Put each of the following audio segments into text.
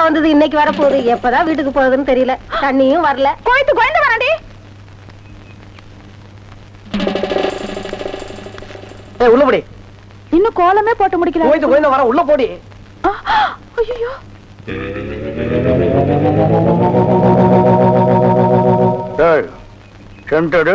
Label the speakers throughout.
Speaker 1: நேத்திக்கா வந்தது இன்னைக்கு வர போகுது எப்பதான் வீட்டுக்கு போகுதுன்னு தெரியல. தண்ணியும் வரல.
Speaker 2: கோயத்து கோயந்து வராண்டி.
Speaker 3: ஏய் உள்ள போடி.
Speaker 2: இன்னும் கோலமே போட்டு முடிக்கல.
Speaker 3: கோயிந்து கோயிந்து வர உள்ள போடி.
Speaker 2: ஐயோ
Speaker 4: ஏய் சென்டடு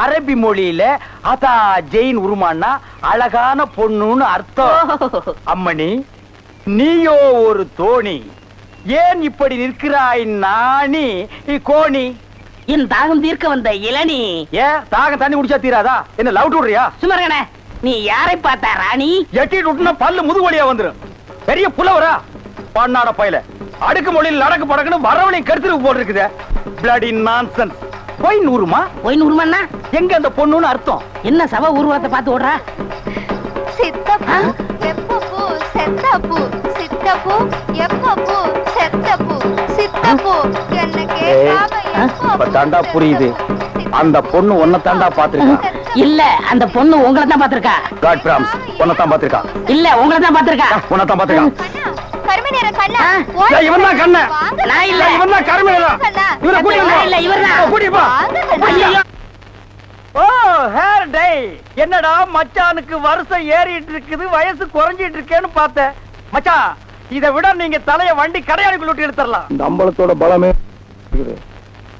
Speaker 3: அரபி மொழியில அதா ஜெயின் உருமான்னா அழகான பொண்ணுன்னு அர்த்தம். அம்மணி நீயோ ஒரு தோணி. ஏன் இப்படி நிற்கிறாய் நாணி? கோணி.
Speaker 5: என் தாகம் தீர்க்க வந்த இளநீ.
Speaker 3: ஏன் தாகம் தண்ணி குடிச்சா தீராதா? என்ன லவ் விடுறியா
Speaker 5: சுமரகனே நீ யாரை பார்த்தா ராணி?
Speaker 3: எட்டிட்டு விட்டுனா பல்லு முதுகு வழியா வந்துரும். பெரிய புலவரா? பண்ணாட பையல. அடுக்கு மொழியில் நடக்கு படக்குன்னு வரவனை கருத்துருக்கு போட்டிருக்குதே. பிளடி நான்சென்ஸ் போய் நூறுமா?
Speaker 5: போய் நூறுமாண்ணா
Speaker 3: எங்க அந்த பொண்ணுன்னு அர்த்தம்?
Speaker 5: என்ன சவ உருவத்தை பார்த்து ஓடுறா?
Speaker 6: சித்தப்பு எப்பப்பு செத்தப்பு சித்தப்பு எப்பப்பு செத்தப்பு சித்தப்பு. என்ன கேட்காம
Speaker 3: இப்ப தாண்டா புரியுது. அந்த பொண்ணு உன்னை தாண்டா பாத்திருக்கா
Speaker 5: இல்ல அந்த பொண்ணு உங்களை தான் பாத்திருக்கா
Speaker 3: காட் பிராம்ஸ் உன்னை தான் பாத்திருக்கா
Speaker 5: இல்ல உங்களை தான் பாத்திருக்கா
Speaker 3: உன்னை தான் பாத்திருக்கா இவன் தான் கண்ணு.
Speaker 6: வாங்க
Speaker 5: நான் இல்ல.
Speaker 6: கண்ணா.
Speaker 3: இவன் தான் கருமையா
Speaker 6: கண்ணா.
Speaker 3: இவனை கூட்டிட்டு
Speaker 5: நான் இல்ல, இவர்தான்.
Speaker 3: போ. கூட்டிட்டு போ.
Speaker 6: வாங்க கண்ணா.
Speaker 5: ஐயையோ.
Speaker 3: ஓ ஹேர் டே என்னடா மச்சானுக்கு வருஷம் ஏறிட்டு இருக்குது வயசு குறைஞ்சிட்டு இருக்கேன்னு பார்த்தேன் மச்சான் இதை விட நீங்க தலைய வண்டி கடையாளுக்குள்ள விட்டு எடுத்துடலாம்
Speaker 4: இந்த அம்பலத்தோட பலமே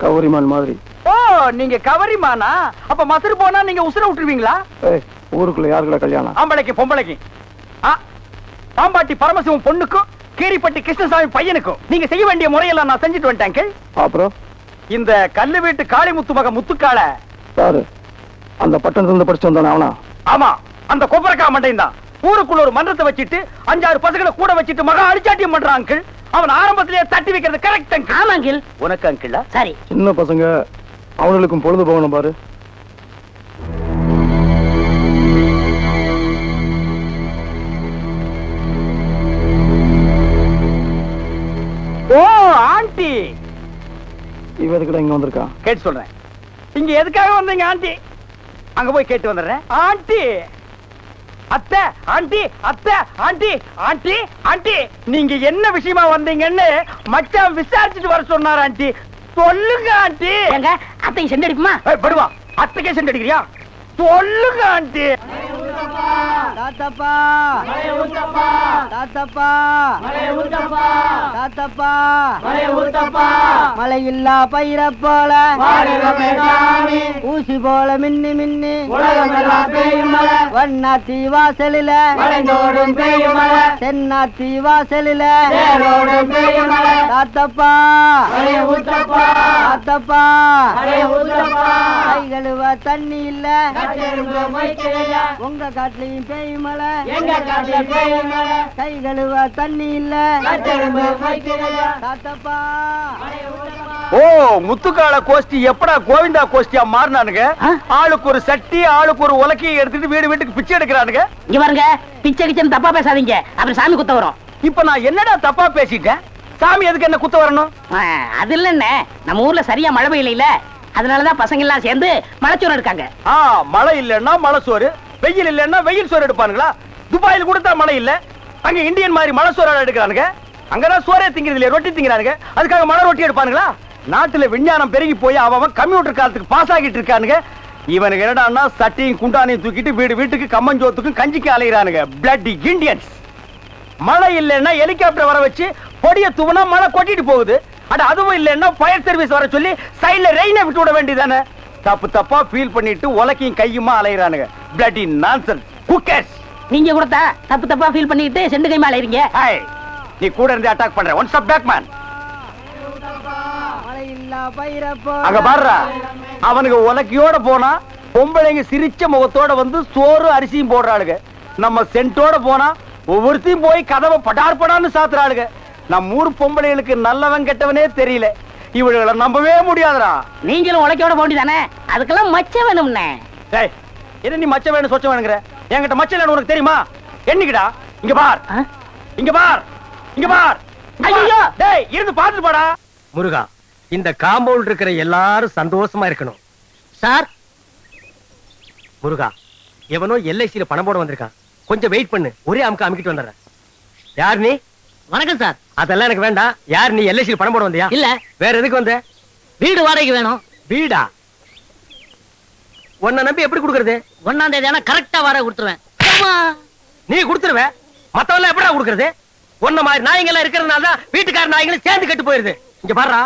Speaker 4: கௌரிமான் மாதிரி
Speaker 3: ஓ நீங்க கவரிமானா அப்ப மசுறு போனா நீங்க உசுர விட்டுருவீங்களா
Speaker 4: ஊருக்குள்ள யாருக்குள்ள கல்யாணம்
Speaker 3: ஆம்பளைக்கு பொம்பளைக்கு ஆ, பாம்பாட்டி பரமசிவம் பொண்ணுக்கும் கீரிப்பட்டி கிருஷ்ணசாமி பையனுக்கும் நீங்க செய்ய வேண்டிய முறையெல்லாம் நான் செஞ்சுட்டு வந்துட்டேன்.
Speaker 4: அப்புறம்?
Speaker 3: இந்த கல்லு வீட்டு காளிமுத்து மக முத்துக்கால.
Speaker 4: யாரு அந்த பட்டணத்துல இருந்து படிச்சு வந்தானே அவனா?
Speaker 3: ஆமா அந்த கொப்பரக்கா மண்டையும் தான். ஊருக்குள்ள ஒரு மன்றத்தை வச்சிட்டு அஞ்சாறு பசங்களை கூட வச்சிட்டு மகா அடிச்சாட்டியம் பண்றான் அங்கிள். அவன் ஆரம்பத்திலேயே தட்டி வைக்கிறது கரெக்ட் அங்கிள்.
Speaker 5: ஆமா அங்கிள்
Speaker 3: உனக்கு அங்கிள்?
Speaker 5: சரி.
Speaker 4: சின்ன பசங்க அவங்களுக்கும் பொழுது போகணும் பாரு.
Speaker 3: Oh aunty.
Speaker 4: இவ எதுக்குடா இங்க வந்திருக்கா?
Speaker 3: கேட்டு சொல்றேன். இங்க எதுக்காக வந்தீங்க ஆண்டி? அங்க போய் கேட்டு வந்துடுறேன். ஆண்டி. அத்தை ஆண்டி அத்தை ஆண்டி ஆண்டி ஆண்டி. நீங்க என்ன விஷயமா வந்தீங்கன்னு மச்சான் விசாரிச்சுட்டு வர சொன்னார் ஆண்டி. சொல்லுங்க ஆண்டி.
Speaker 5: எங்க அத்தை செண்டு அடிப்புமா
Speaker 3: ஏய், படுவா. அத்தைக்கே அடிக்கிறியா சொல்லுங்க ஆண்டி.
Speaker 7: தாத்தப்பா. தாத்தப்பா. தாத்தப்பா. மழை இல்லா பயிர போல. ஊசி போல மின்னி மின்னி. வண்ணாத்தி வாசலில. தென்னாத்தி வாசலில. தாத்தப்பா. தண்ணி இல்ல. உங்க காட்டுலயும் பேய் மழை. கை கழுவ தண்ணி இல்ல. தாத்தப்பா
Speaker 3: ஓ முத்துக்கால கோஷ்டி எப்படா கோவிந்தா கோஷ்டியா மாறினானுங்க? ஆளுக்கு ஒரு சட்டி ஆளுக்கு ஒரு உலக்கையை எடுத்துட்டு வீடு வீட்டுக்கு பிச்சை எடுக்கிறானுங்க.
Speaker 5: இங்க பாருங்க பிச்சை கிச்சன் தப்பா பேசாதீங்க. அப்புறம் சாமி குத்த வரும்.
Speaker 3: இப்ப நான் என்னடா தப்பா பேசிட்டேன்? சாமி எதுக்கு என்ன குத்த வரணும்?
Speaker 5: ஆ, அது இல்லன்னு நம்ம ஊர்ல சரியா மழை பெய்யல அதனாலதான் பசங்க எல்லாம் சேர்ந்து மலைச்சோறு எடுக்காங்க.
Speaker 3: ஆ மழை இல்லன்னா மழை சோறு வெயில் இல்லன்னா வெயில் சோறு எடுப்பானுங்களா? துபாயில் கொடுத்தா மழை இல்ல. அங்க இந்தியன் மாதிரி மழை சோறு எடுக்கிறானுங்க. அங்கதான் சோறே திங்கிறது இல்லையா ரொட்டி திங்கிறானுங்க. அதுக்காக மழை ரொட்டி எடுப்பானுங்களா? நாட்டுல விஞ்ஞானம் பெருகி போய் அவன் கம்ப்யூட்டர் காலத்துக்கு பாஸ் ஆகிட்டு இருக்கானுங்க. இவனுக்கு என்னடான்னா சட்டியும் குண்டானையும் தூக்கிட்டு வீடு வீட்டுக்கு கம்மஞ்சோத்துக்கும் கஞ்சிக்கு அலைகிறானுங்க பிளட் இண்டியன்ஸ்
Speaker 8: மழை இல்லைன்னா ஹெலிகாப்டர் வர வச்சு பொடிய தூவனா மழை கொட்டிட்டு போகுது. அட அதுவும் இல்லைன்னா ஃபயர் சர்வீஸ் வர சொல்லி சைடுல ரெயினை விட்டு விட வேண்டியதானே தப்பு தப்பா ஃபீல் பண்ணிட்டு உலக்கையும் கையுமா அலையறானுங்க. பிளட்டி நான்சன் குக்கர்ஸ்
Speaker 5: நீங்க கொடுத்தா தப்பு தப்பா ஃபீல் பண்ணிட்டு செண்டு கை மேல இருங்க
Speaker 8: ஹாய் நீ கூட இருந்து அட்டாக் பண்ற. ஒன் ஸ்டாப் பேக் மேன் அங்க பாருடா. அவனுக்கு உலக்கையோட போனா பொம்பளைங்க சிரிச்ச முகத்தோட வந்து சோறு அரிசியும் போடுறாளுங்க. நம்ம சென்ட்டோட போனா ஒவ்வொருத்தையும் போய் கதவை படார் படான்னு சாத்துறாளுங்க. நம்ம ஊர் பொம்பளைகளுக்கு நல்லவன் கெட்டவனே தெரியல. இவளுகளை நம்பவே முடியாதுடா.
Speaker 5: நீங்களும் உழைக்கோட போண்டி தானே அதுக்கெல்லாம் மச்சம் வேணும்னே.
Speaker 8: டேய் என்ன நீ மச்ச வேணும் சொச்ச வேணுங்கிற? என்கிட்ட மச்சம் வேணும் உனக்கு தெரியுமா? என்னைக்குடா? இங்க பார்? இங்க பார். இங்க பார்.
Speaker 5: ஐயையோ!
Speaker 8: டேய் இருந்து பாத்துட்டு போடா. முருகா இந்த காம்பவுண்ட் இருக்கிற எல்லாரும் சந்தோஷமா இருக்கணும்.
Speaker 5: சார்?
Speaker 8: முருகா எவனோ எல்ஐசியில பணம் போட வந்திருக்கான். கொஞ்சம் வெயிட் பண்ணு. ஒரே அமுக்க அமுக்கிட்டு வந்துடுறேன். யார் நீ?
Speaker 5: வணக்கம் சார்.
Speaker 8: அதெல்லாம் எனக்கு வேண்டாம். யார் நீ? எல்ஐசியில பணம் போட வந்தியா?
Speaker 5: இல்ல.
Speaker 8: வேற எதுக்கு வந்த?
Speaker 5: வீடு வாடகைக்கு வேணும்.
Speaker 8: வீடா? உன்னை நம்பி எப்படி கொடுக்கறது?
Speaker 5: ஒன்னாம் தேதி ஆனா கரெக்டா வாடகை கொடுத்துருவேன்.
Speaker 8: நீ கொடுத்துருவ. மத்தவெல்லாம் எப்படா கொடுக்கறது? உன்ன மாதிரி நாய்ங்க எல்லாம் இருக்கிறதுனால தான் வீட்டுக்கார நாய்களும் சேர்ந்து கெட்டு போயிருது. இங்க பாருடா.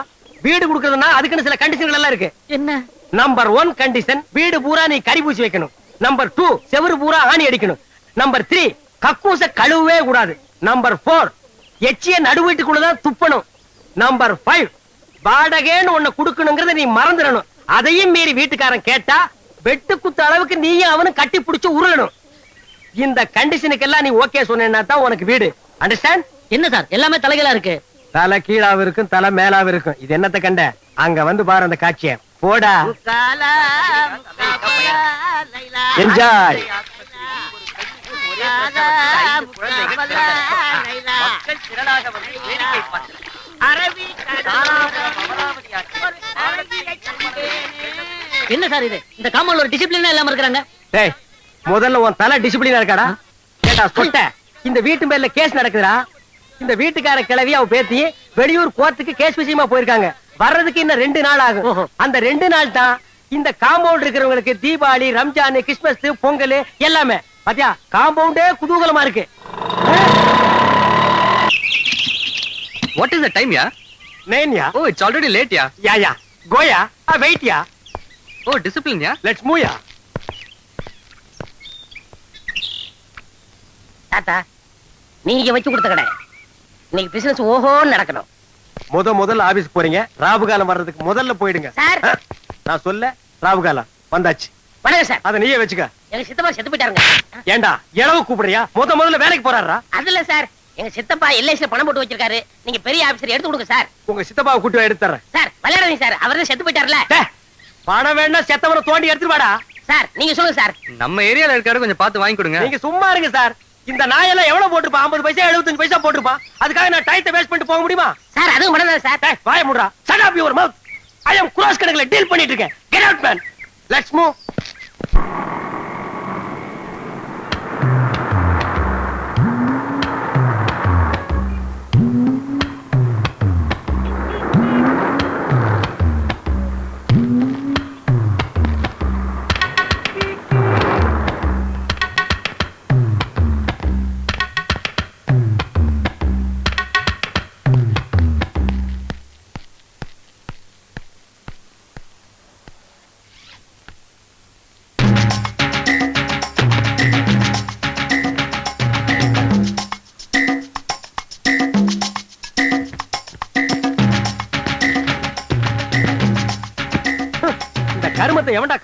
Speaker 8: வீடு கொடுக்கறதுன்னா அதுக்குன்னு சில கண்டிஷன்கள் எல்லாம் இருக்கு.
Speaker 5: என்ன?
Speaker 8: நம்பர் ஒன் கண்டிஷன் வீடு பூரா நீ கறி பூசி வைக்கணும். நம்பர் டூ செவுரு பூரா ஆணி அடிக்கணும். நம்பர் த்ரீ கக்கூச கழுவவே கூடாது. நம்பர் போர் எச்சிய நடு வீட்டுக்குள்ளதான் துப்பணும். நம்பர் ஃபைவ் வாடகைன்னு ஒண்ணு கொடுக்கணுங்கிறத நீ மறந்துடணும். அதையும் மீறி வீட்டுக்காரன் கேட்டா வெட்டு குத்து அளவுக்கு நீயும் அவனும் கட்டி பிடிச்சு உருளணும். இந்த கண்டிஷனுக்கெல்லாம் நீ ஓகே சொன்னா தான் உனக்கு வீடு. அண்டர்ஸ்டாண்ட்
Speaker 5: என்ன சார்? எல்லாமே தலைகளா இருக்கு.
Speaker 8: தலை கீழாவும் இருக்கும் தலை மேலாவும் இருக்கும் இது என்னத்த கண்ட? அங்க வந்து பாரு அந்த காட்சிய. போடா. என்ஜாய்
Speaker 5: என்ன சார் இது? இந்த காமௌண்ட்ல ஒரு டிசிப்ளினா இல்லாம இருக்காங்க
Speaker 8: டேய் முதல்ல உன் தலை டிசிப்ளினா இருக்காடா? கேட்டா சொட்ட. இந்த வீட்டு மேல கேஸ் நடக்குதுடா. இந்த வீட்டுக்கார கிளவி அவ பேத்தி வெளியூர் கோர்ட்டுக்கு கேஸ் விஷயமா போயிருக்காங்க. வர்றதுக்கு இன்னும் ரெண்டு நாள் ஆகும். அந்த ரெண்டு நாள் தான் இந்த காம்பவுண்ட் இருக்கிறவங்களுக்கு தீபாவளி ரம்ஜான் கிறிஸ்மஸ் பொங்கல் எல்லாமே. பாத்தியா காம்பவுண்டே குதூகலமா இருக்கு.
Speaker 9: What is the time, yeah?
Speaker 8: நேன்யா
Speaker 9: Oh, it's already late, yeah.
Speaker 8: Yeah yeah Koya wait yeah
Speaker 9: Oh, discipline, yeah.
Speaker 8: Let's மூயா
Speaker 5: தாத்தா நீங்க வச்சு கொடுத்த கடை. இன்னைக்கு பிசினஸ் ஓஹோன்னு நடக்கணும்.
Speaker 8: முத முதல்ல ஆபீஸ் போறீங்க. ராவு காலம் வர்றதுக்கு முதல்ல போயிடுங்க.
Speaker 5: சார்.
Speaker 8: நான் சொல்ல ராவு காலம் வந்தாச்சு.
Speaker 5: வணக்கம் சார்.
Speaker 8: அத நீயே வச்சுக்க.
Speaker 5: எங்க சித்தப்பா செத்து போயிட்டாருங்க.
Speaker 8: ஏண்டா இளவு கூப்பிடுறியா? முத முதல்ல வேலைக்கு போறாரா?
Speaker 5: அதுல சார் எங்க சித்தப்பா எல்ஐசில பணம் போட்டு வச்சிருக்காரு. நீங்க பெரிய ஆபீசர் எடுத்து கொடுங்க சார்.
Speaker 8: உங்க சித்தப்பாவை கூட்டி வா, எடுத்து தர்றேன்
Speaker 5: சார் விளையாடுங்க சார். அவர் தான் செத்து போயிட்டாருல.
Speaker 8: பணம் வேணா செத்தவனை தோண்டி எடுத்துட்டு வாடா.
Speaker 5: சார் நீங்க சொல்லுங்க சார்.
Speaker 9: நம்ம ஏரியால இருக்காரு கொஞ்சம் பார்த்து வாங்கி கொடுங்க.
Speaker 8: நீங்க சும்மா இருங்க சார். இந்த நாயெல்லாம் எவ்வளவு போட்டிருப்பான்? 50 பைசா 75 பைசா போட்டிருப்பான். அதுக்காக நான் டைத்தை வேஸ்ட் பண்ணிட்டு போக முடியுமா?
Speaker 5: சார் அதுவும் பண்ணல சார்.
Speaker 8: வாய முடுறா up your mouth. I am cross கணக்குல டீல் பண்ணிட்டு இருக்கேன். Get out man. Let's move. you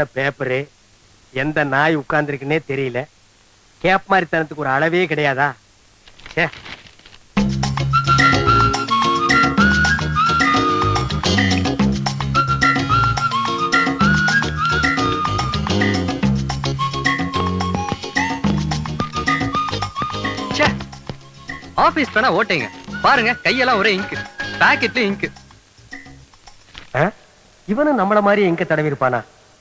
Speaker 8: என்ன பேப்பரு? எந்த நாய் உட்கார்ந்துருக்குன்னே தெரியல. கேப் மாதிரி தனத்துக்கு ஒரு அளவே கிடையாதா?
Speaker 10: சே ஆபீஸ் பேனா ஓட்டைங்க. பாருங்க கையெல்லாம் ஒரே இங்கு. பாக்கெட்ல இங்கு.
Speaker 8: இவனும் நம்மள மாதிரி எங்க தடவி இருப்பானா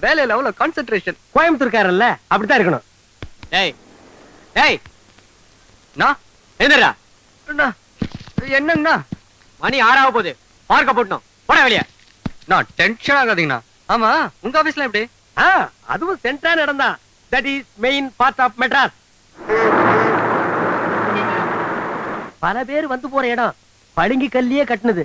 Speaker 10: வேலையில அவ்வளவு கான்சென்ட்ரேஷன்
Speaker 8: கோயம்புத்தூர்காரல்ல அப்படித்தான் இருக்கணும்.
Speaker 10: நான்
Speaker 8: எந்திரா
Speaker 10: அண்ணா, என்னங்கண்ணா?
Speaker 8: மணி ஆறாக போகுது. பார்க்க போட்டோம். போட வெளிய.
Speaker 10: நான் டென்ஷன் ஆகாதீங்கண்ணா. ஆமா உங்க ஆபீஸ்ல எப்படி?
Speaker 8: ஆ அதுவும் சென்ட்ரான இடம் தான் that is main part of Madras பல பேர் வந்து போற இடம். பளிங்கு கல்லியே கட்டுனது.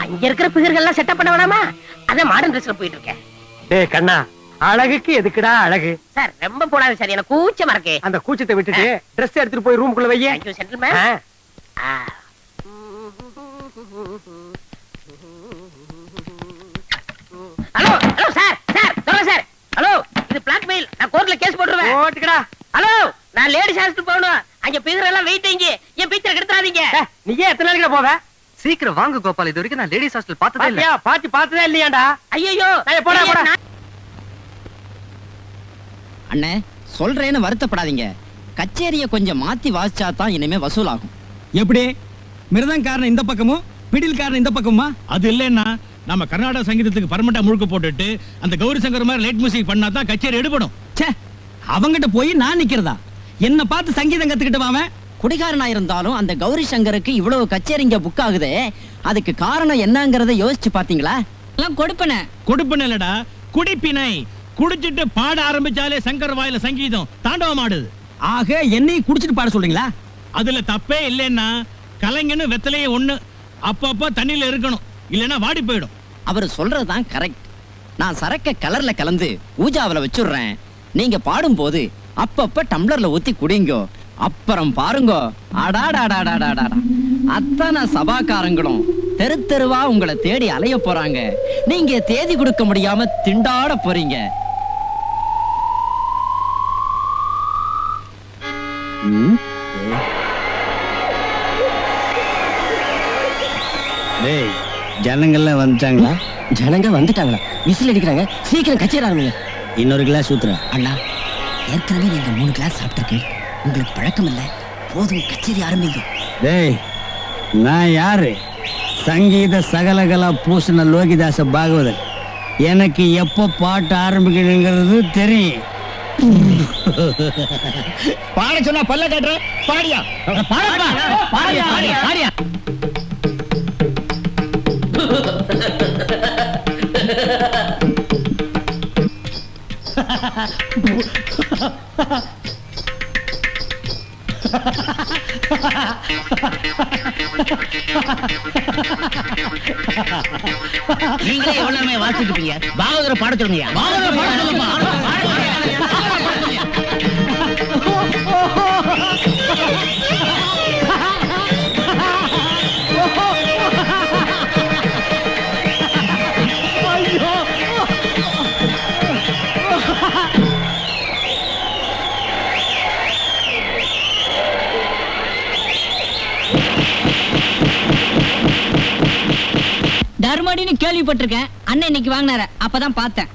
Speaker 5: அங்க இருக்கிற பிகர்கள்லாம் செட்டப் பண்ண வேணாமா? அதான் மாடர்ன் ட்ரெஸ்ல போயிட்டு இருக்கேன்.
Speaker 8: டேய் கண்ணா அழகுக்கு எதுக்குடா அழகு?
Speaker 5: சார் ரொம்ப போடாது சார் எனக்கு கூச்சமா இருக்கு.
Speaker 8: அந்த கூச்சத்தை விட்டுட்டு Dress எடுத்துட்டு போய் ரூமுக்குள்ள வையே
Speaker 5: thank you gentleman. Hello hello sir sir சொல்லுங்க சார் ஹலோ இது பிளாக்மெயில் நான் கோர்ட்ல கேஸ் போட்டுருவேன்.
Speaker 8: போட்டுக்கடா.
Speaker 5: ஹலோ நான் லேடிஸ் ஹாஸ்டல் போகணும். அங்க பிகர் எல்லாம் வெயிட் இங்க என் பீச்சர் கெடுத்துறாதீங்க.
Speaker 8: டேய், நீ ஏன் எத்தனை நாளைக்கு போவ?
Speaker 10: சீக்கிரம் வாங்க கோபால். இது வரைக்கும் நான் லேடிஸ் ஹாஸ்டல் பார்த்ததே இல்ல.
Speaker 8: பாத்தி பார்த்ததே இல்லையாடா
Speaker 5: ஐயோ
Speaker 8: போடா, போடா.
Speaker 11: அண்ணே சொல்றேன்னு வருத்தப்படாதீங்க. கச்சேரிய கொஞ்சம் மாத்தி வாசிச்சா தான் இனிமே வசூலாகும்.
Speaker 12: எப்படி? மிருதங்காரன் இந்த பக்கமும் பிடில்காரன் இந்த பக்கமா அது இல்லைன்னா நம்ம கர்நாடக சங்கீதத்துக்கு பர்மனண்டா முழுக்க போட்டுட்டு அந்த கௌரி சங்கர் மாதிரி லேட் மியூசிக் பண்ணா தான் கச்சேரி எடுபடும்.
Speaker 11: ச்சே அவங்கிட்ட போய் நான் நிக்கிறதா? என்ன பார்த்து சங்கீதம் கத்துக்கிட்டு வாவன் குடிகாரனா இருந்தாலும் அந்த கௌரி சங்கருக்கு இவ்வளவு கச்சேரிங்க புக் ஆகுதே அதுக்கு காரணம் என்னங்கறத யோசிச்சு பாத்தீங்களா எல்லாம் கொடுப்பன.
Speaker 12: கொடுப்பன இல்லடா. குடிப்பினை. குடிச்சிட்டு பாட ஆரம்பிச்சாலே சங்கர் வாயில சங்கீதம் தாண்டவம் ஆடுது.
Speaker 11: ஆக என்னையும் குடிச்சிட்டு பாட சொல்றீங்களா?
Speaker 12: அதுல தப்பே இல்லைன்னா கலைஞன்னு வெத்தலையே ஒண்ணு. அப்பப்ப தண்ணியில இருக்கணும். இல்லைன்னா வாடி போயிடும்.
Speaker 11: அவர் சொல்றதுதான் கரெக்ட் நான் சரக்க கலர்ல கலந்து ஊஜாவில வச்சுடுறேன். நீங்க பாடும்போது அப்பப்ப டம்ளர்ல ஊத்தி குடிங்கோ. அப்புறம் பாருங்கோ. அடாடாடாடாடாடா. அத்தனை சபாக்காரங்களும் தெரு தெருவா உங்களை தேடி அலைய போறாங்க. நீங்க தேதி கொடுக்க முடியாம திண்டாட போறீங்க.
Speaker 12: டேய் ஜனங்கள்லாம் வந்துட்டாங்களா?
Speaker 11: ஜனங்க வந்துட்டாங்களா? விசில் அடிக்கிறாங்க. சீக்கிரம் கச்சேரி ஆரம்பிங்க.
Speaker 12: இன்னொரு கிளாஸ் ஊத்துறேன்.
Speaker 11: அண்ணா ஏற்கனவே நீங்க மூணு கிளாஸ் சாப்பிட்டிருக்கேன் உங்களுக்கு பழக்கம் இல்ல போதும் கச்சேரி ஆரம்பிங்க.
Speaker 9: டேய் நான் யாரு? சங்கீத சகலகலா பூசண லோகிதாச பாகவதன். எனக்கு எப்போ பாட்டு ஆரம்பிக்கணுங்கிறது தெரியும்.
Speaker 12: பாட சொன்னா பல்ல காட்டுற? பாடியா
Speaker 11: பாடியா. பாடியா.
Speaker 13: நீங்களே எவ்வளவு நேரமே வாசிட்டு இருப்பீங்க பாகவதரை பாட சொல்லுங்க
Speaker 11: பாகவதரை பாட சொல்லுப்பா.
Speaker 14: தர்மடின்னு கேள்விப்பட்டிருக்கேன். அண்ணன் இன்னைக்கு வாங்கினார. அப்பதான் பார்த்தேன்.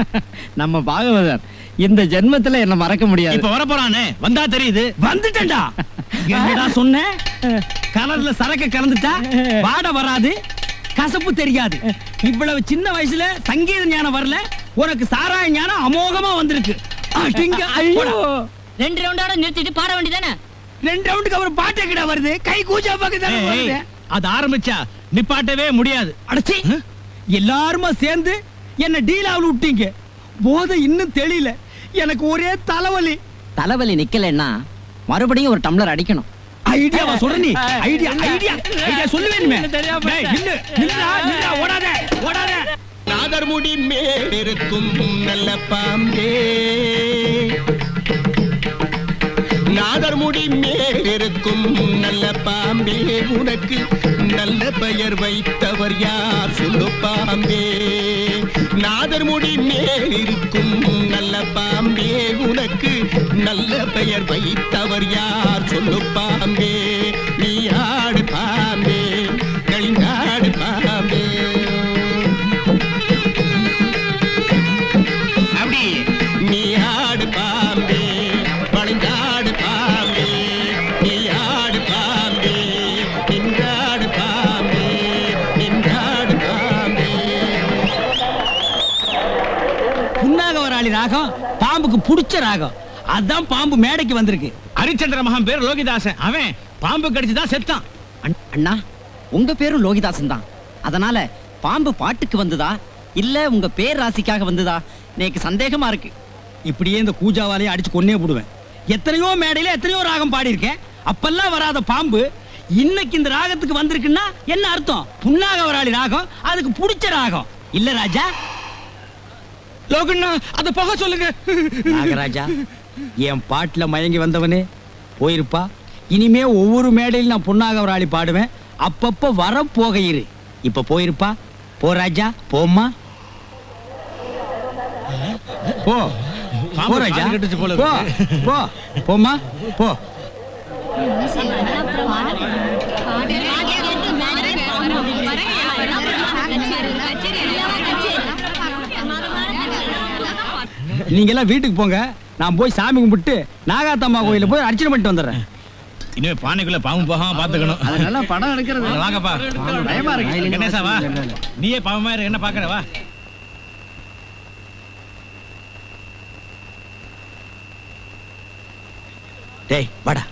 Speaker 11: நம்ம பாகவதர் இந்த ஜென்மத்துல என்ன மறக்க முடியாது.
Speaker 12: இப்ப வர போறானே வந்தா தெரியுது.
Speaker 9: வந்துட்டேன்டா. என்னடா சொன்ன? கலர்ல சரக்க கலந்துட்டா? வாட வராது. கசப்பு தெரியாது. இவ்வளவு சின்ன வயசுல சங்கீத ஞானம் வரல. உனக்கு சாராய ஞானம் அமோகமா வந்திருக்கு. போடா.
Speaker 14: ரெண்டு ரவுண்டோட நிறுத்திட்டு பாட வேண்டியதானே?
Speaker 9: ரெண்டு ரவுண்டுக்கு அப்புறம் பாட்டு கிட்ட வருது? கை கூச்சா பக்கத்துல
Speaker 12: அது ஆரம்பிச்சா? நிப்பாட்டவே முடியாது.
Speaker 9: அடச்சி! எல்லாருமா சேர்ந்து என்ன டீலாவில் விட்டீங்க. போதை இன்னும் தெரியல எனக்கு ஒரே தலைவலி.
Speaker 11: தலைவலி நிக்கலைன்னா மறுபடியும் ஒரு டம்ளர் அடிக்கணும்.
Speaker 9: ஐடியாவா சொல்ற நீ? ஐடியா ஐடியா ஐடியா சொல்லுவேனுமே டேய், நில்லு நில்லுடா நில்லுடா ஓடாத ஓடாத.
Speaker 15: நாதர்முடி மேலிருக்கும் நல்ல பாம்பே. நாதர்முடி மேலிருக்கும் நல்ல பாம்பே. உனக்கு நல்ல பெயர் வைத்தவர் யார்? சொல்லு பாம்பே. நாதர் முடி மேல் இருக்கும் நல்ல பாம்பே. உனக்கு நல்ல பெயர் வைத்தவர் யார்? சொல்லு பாம்பே. நீ ஆடு
Speaker 9: புடிச்ச ராகம். அதான் பாம்பு மேடைக்கு வந்திருக்கு.
Speaker 12: ஹரிச்சந்திர மகன் பேர் லோகிதாசன். அவன் பாம்பு கடிச்சுதான் செத்தான்.
Speaker 11: அண்ணா உங்க பேரும் லோகிதாசன் தான். அதனால பாம்பு பாட்டுக்கு வந்ததா? இல்ல உங்க பேர் ராசிக்காக வந்ததா? எனக்கு சந்தேகமா இருக்கு.
Speaker 9: இப்படியே இந்த கூஜாவாலையும் அடிச்சு கொன்னே போடுவேன் எத்தனையோ மேடையில எத்தனையோ ராகம் பாடியிருக்கேன். அப்பெல்லாம் வராத பாம்பு இன்னைக்கு இந்த ராகத்துக்கு வந்திருக்குன்னா என்ன அர்த்தம்? புண்ணாக வராளி ராகம் அதுக்கு புடிச்ச ராகம். இல்ல ராஜா
Speaker 12: லோகண்ணா அத போக சொல்லுங்க.
Speaker 9: நாகராஜா என் பாட்டுல மயங்கி வந்தவனே போயிருப்பா. இனிமே ஒவ்வொரு மேடையில் நான் புன்னாகவராளி பாடுவேன். அப்பப்ப வர போக இரு. இப்ப போயிருப்பா. போ ராஜா. போம்மா. போ. போ ராஜா. போ. போம்மா. போ. நீங்க எல்லாம் வீட்டுக்கு போங்க. நான் போய் சாமி கும்பிட்டு நாகாத்தம்மா கோயில போய் அர்ச்சனை பண்ணிட்டு வந்துடுறேன்.
Speaker 12: இனிமே பானைக்குள்ள பாம்பு போகாம பாத்துக்கணும்.
Speaker 11: அதனால படம் எடுக்கிறது.
Speaker 12: வாங்கப்பா.
Speaker 11: பயமா இருக்கு.
Speaker 12: கணேசா வா. நீயே பாவமா இரு என்ன பாக்குற வா.
Speaker 9: டேய் வாடா.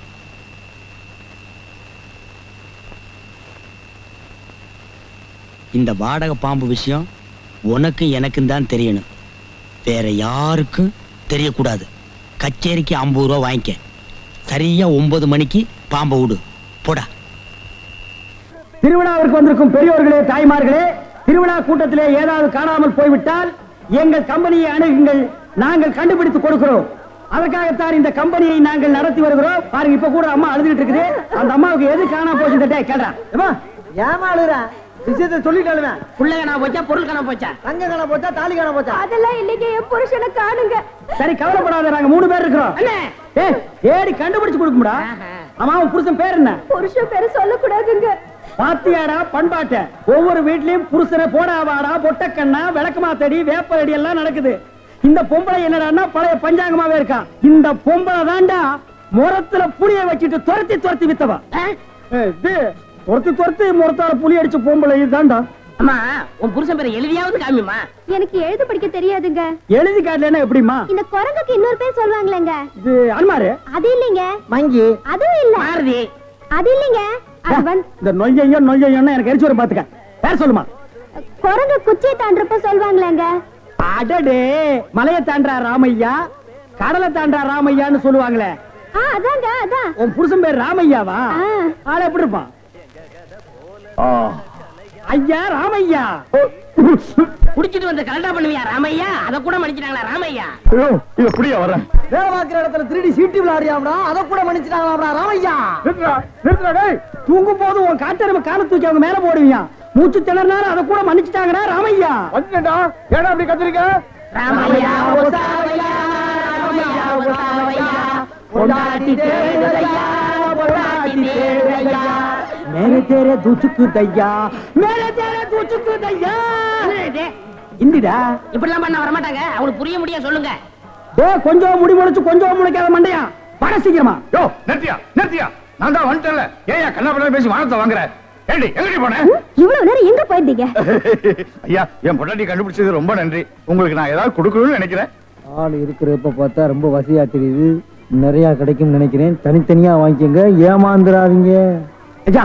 Speaker 9: இந்த வாடகை பாம்பு விஷயம் உனக்கு எனக்கும் தான் தெரியணும். வேற யாருக்கும் தெரியக்கூடாது. கச்சேரிக்கு ஐம்பது ரூபா வாங்கிக்க. சரியா ஒன்பது மணிக்கு பாம்பை விடு. போடா. திருவிழாவிற்கு வந்திருக்கும் பெரியோர்களே தாய்மார்களே திருவிழா கூட்டத்திலே ஏதாவது காணாமல் போய்விட்டால் எங்கள் கம்பெனியை அணுகுங்கள். நாங்கள் கண்டுபிடித்து கொடுக்கிறோம். அதற்காகத்தான் இந்த கம்பெனியை நாங்கள் நடத்தி வருகிறோம். பாருங்க இப்ப கூட அம்மா அழுதுகிட்டு இருக்குது. அந்த அம்மாவுக்கு எது காணாம போச்சு கேட்டா ஏமா அழுகுற? விஷயத்தை சொல்லிட்டாலுமே பிள்ளை காணாம போச்சா பொருள் காணாம போச்சா? தங்க காணாம போச்சா தாலி காணாம போச்சா?
Speaker 16: அதெல்லாம் இன்னைக்கு என் புருஷனை காணுங்க.
Speaker 9: சரி கவலைப்படாத நாங்க மூணு பேர் இருக்கிறோம். தேடி கண்டுபிடிச்சு கொடுக்கும்டா. ஆமா உன் புருஷன் பேர் என்ன?
Speaker 16: புருஷன் பேரு சொல்லக்கூடாதுங்க.
Speaker 9: பாத்தியாடா பண்பாட்ட. ஒவ்வொரு வீட்லயும் புருஷனை போடா வாடா பொட்டக்கண்ணா விளக்கமா தடி வேப்பரடி எல்லாம் நடக்குது.
Speaker 3: இந்த பொம்பளை என்னடான்னா பழைய பஞ்சாங்கமாவே இருக்கான். இந்த பொம்பளை தாண்டா முரத்துல புளிய வச்சுட்டு துரத்தி துரத்தி வித்தவா. துரத்தி துரத்தி முரத்தால புளி அடிச்ச பொம்பளை இதுதான்டா.
Speaker 5: அம்மா உன் புருஷன் பேரை எழுதியாவது காமிமா
Speaker 16: எனக்கு எழுத படிக்க தெரியாதுங்க.
Speaker 3: எழுதி காட்டலன்னா எப்படிமா
Speaker 16: இந்த குரங்குக்கு இன்னொரு பேர் சொல்லுவாங்களேங்க.
Speaker 3: இது அன்மாரு
Speaker 16: அது இல்லைங்க.
Speaker 3: மங்கி
Speaker 16: அதுவும் இல்ல.
Speaker 5: பாரதி
Speaker 16: அது இல்லைங்க. அது வந்து
Speaker 3: இந்த நொய்யையோ நொய்யையோன்னு எனக்கு எரிச்சு வரும் பாத்துக்க. பேர் சொல்லுமா?
Speaker 16: குரங்கு குச்சியை தாண்டறப்ப சொல்லுவாங்களேங்க.
Speaker 3: அடடே மலையை தாண்டா ராமையா? கடலை தாண்டா ராமையான்னு சொல்லுவாங்களே.
Speaker 16: ஆ அதாங்க அதான்.
Speaker 3: உன் புருஷன் பேர் ராமையாவா?
Speaker 16: ஆ.
Speaker 3: ஆள எப்படி இருப்பான்? ஐயா ராமையா.
Speaker 5: குடிச்சிட்டு வந்து கலண்டா பண்ணுவியா ராமையா? அத கூட மன்னிச்சிட்டாங்களா ராமையா?
Speaker 17: புரிய வரேன்
Speaker 3: வேலை பார்க்கிற இடத்துல திருடி சீட்டு விளையாடியாம்டா அதை கூட மன்னிச்சிட்டாங்களாம்டா ராமையா? தூங்கும் போது உன் காட்டெருமை கால தூக்கி அவங்க மேல போடுவியா? மூச்சு திணறினாலும் அதை கூட மன்னிச்சிட்டாங்கடா ராமையா?
Speaker 17: வந்துட்டா ஏடா அப்படி கத்துறீங்க
Speaker 5: ராமையா பொண்டாட்டி பொண்டாட்டி
Speaker 3: மேலே தேரே தூச்சுக்கு தையா மேலே தேரே தூச்சுக்கு தையா இந்திடா.
Speaker 5: இப்படிலாம் பண்ண வரமாட்டாங்க. அவங்களுக்கு புரிய முடிய சொல்லுங்க.
Speaker 3: டே கொஞ்சம் முடி முளைச்சு கொஞ்சம் முளைக்காத மண்டையா? பட சீக்கிரமா.
Speaker 17: யோ நிறுத்தியா நிறுத்தியா. நான் தான் வந்துட்டேன்ல. ஏயா கண்ணா பேசி வானத்தை வாங்குற. ஏண்டி எங்கடி போன?
Speaker 16: இவ்வளவு நேரம் எங்க போயிருந்தீங்க?
Speaker 17: ஐயா என் பொண்டாட்டி கண்டுபிடிச்சது ரொம்ப நன்றி. உங்களுக்கு நான் ஏதாவது கொடுக்கணும்னு நினைக்கிறேன்.
Speaker 3: ஆள் இருக்கிறப்ப பார்த்தா ரொம்ப வசதியா தெரியுது. நிறைய கிடைக்கும் நினைக்கிறேன். தனித்தனியா வாங்கிக்கங்க. ஏமாந்துடாதீங்க. ஐயா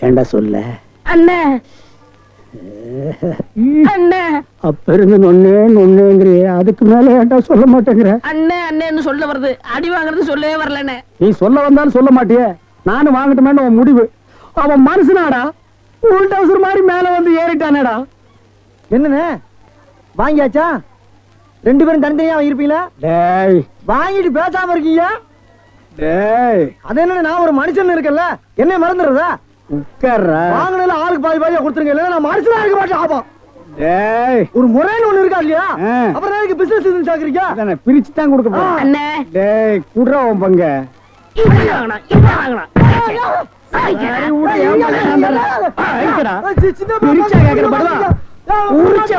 Speaker 3: ஏண்டா சொல்ல?
Speaker 5: அண்ணே. அண்ணே.
Speaker 3: அப்ப இருந்து நொன்னே நொன்னேங்கிறியே. அதுக்கு மேல ஏன்டா சொல்ல மாட்டேங்கிற?
Speaker 5: அண்ணே அண்ணேன்னு சொல்ல வருது. அடி வாங்குறது சொல்லவே வரலண்ணே.
Speaker 3: நீ சொல்ல வந்தாலும் சொல்ல மாட்டியே. நானும் வாங்கட்டுமேன்னு உன் முடிவு. அவன் மனுஷனாடா. உள் டவுசர் மாதிரி மேல வந்து ஏறிட்டானேடா. என்னண்ணே? வாங்கியாச்சா? ரெண்டு பேரும் தனித்தனியா வாங்கிருப்பீங்களா டேய் வாங்கிட்டு பேசாம இருக்கீங்க டேய் அது என்ன நான் ஒரு மனுஷன் இருக்கேன்ல என்ன மறந்துடுறதா உட்கார்றா வாங்கினதுல ஆளுக்கு பாதி பாதியா கொடுத்துருங்க இல்ல நான் மனுஷனா இருக்க மாட்டேன் ஆபம் டேய் ஒரு முறைன்னு ஒண்ணு இருக்கா இல்லையா அப்புறம் பிசினஸ் சாக்குறீங்க பிரிச்சு தான் கொடுக்க போறேன்
Speaker 5: அண்ணே
Speaker 3: டேய் குடுறா உன் பங்க பிரிச்சா கேக்குற படுவா உரிச்சா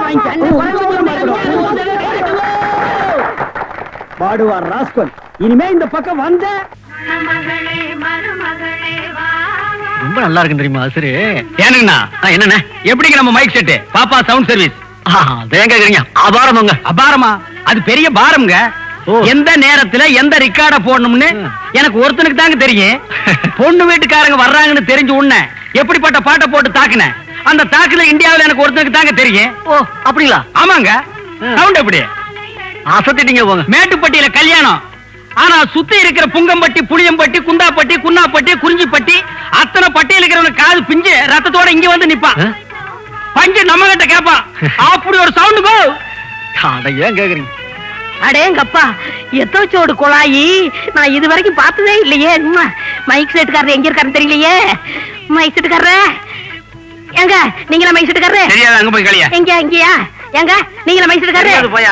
Speaker 3: பாடுவா ராஸ்கல். இனிமே இந்த பக்கம் வந்த
Speaker 9: ரொம்ப நல்லா இருக்கு தெரியுமா சரி ஏனுங்கண்ணா என்னண்ணே? எப்படிங்க நம்ம மைக் செட்டு? பாப்பா சவுண்ட் சர்வீஸ் அது ஏன் கேக்குறீங்க? அபாரமாங்க. அபாரமா? அது பெரிய பாரம்ங்க. எந்த நேரத்துல எந்த ரெக்கார்ட போடணும்னு எனக்கு ஒருத்தனுக்கு தாங்க தெரியும். பொண்ணு வீட்டுக்காரங்க வர்றாங்கன்னு தெரிஞ்ச உடனே எப்படிப்பட்ட பாட்டை போட்டு தாக்குனேன் அந்த தாக்குல இந்தியாவுல எனக்கு ஒருத்தனுக்கு தாங்க தெரியும். ஓ அப்படிங்களா? ஆமாங்க. சவுண்ட் எப்படி? அசத்திட்டீங்க போங்க. மேட்டுப்பட்டியில கல்யாணம். ஆனா சுத்தி இருக்கிற புங்கம்பட்டி புளியம்பட்டி குந்தாப்பட்டி குன்னாப்பட்டி குறிஞ்சிப்பட்டி அத்தனை பட்டியல் இருக்கிறவங்க காது பிஞ்சு ரத்தத்தோட இங்க வந்து நிப்பான் பஞ்சு நம்ம கிட்ட கேப்பான் அப்படி ஒரு சவுண்ட் போ. ஏன் கேக்குறீங்க?
Speaker 5: அடேங்கப்பா எத்தோச்சோடு குழாயி நான் இது வரைக்கும் பார்த்ததே இல்லையே. மைக் செட்டுக்காரர் எங்க இருக்காருன்னு தெரியலையே. மைக் செட்டுக்காரர் எங்க? நீங்களா மைக் செட்டுக்காரர்
Speaker 9: தெரியாது அங்க போய் களியா
Speaker 5: எங்க இங்கயா? ஏங்க நீங்கள மைசூர்காரரு
Speaker 8: தெரியாது போயா.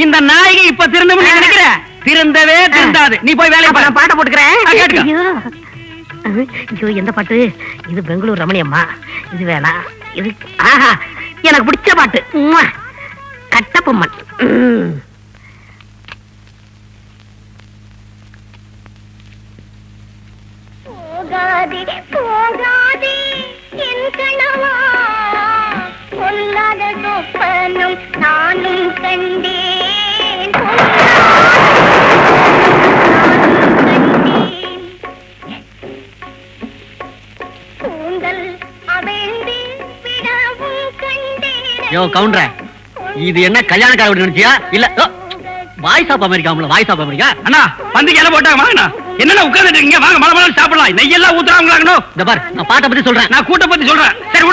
Speaker 9: இந்த நாயகி இப்ப திருந்தும். நினைக்கிற? திருந்தவே திருந்தாது. நீ போய் வேலையை
Speaker 5: அப்ப
Speaker 9: பாரு.
Speaker 5: நான் பாட்டை போட்டுக்கிறேன். ஐயோ. எந்த பாட்டு? இது பெங்களூர் ரமணி அம்மா இது வேணாம். இது ஆஹா எனக்கு பிடிச்ச பாட்டு. ம்.
Speaker 18: போகாதே போகாதே என் கணவா. பொல்லாத சொப்பனம் நானும் கண்டேன். கூந்தல் அவிழ்ந்து விடவும் கண்டேன்.
Speaker 9: யோ கவுண்டர இது என்ன கல்யாண கார நினைச்சியா? இல்ல voice of America voice of America? அண்ணா பந்திக்கு எல்லாம் போட்டாங்க வாங்கண்ணா. என்னென்ன உட்கார்ந்துட்டு இருக்கீங்க? வாங்க மலை மலை சாப்பிடலாம் நெய்யெல்லாம் ஊத்துறாங்களாங்கண்ணோ. இந்த பார் நான் பாட்டை பத்தி சொல்றேன். நான் கூட்ட பத்தி சொல்றேன். சரி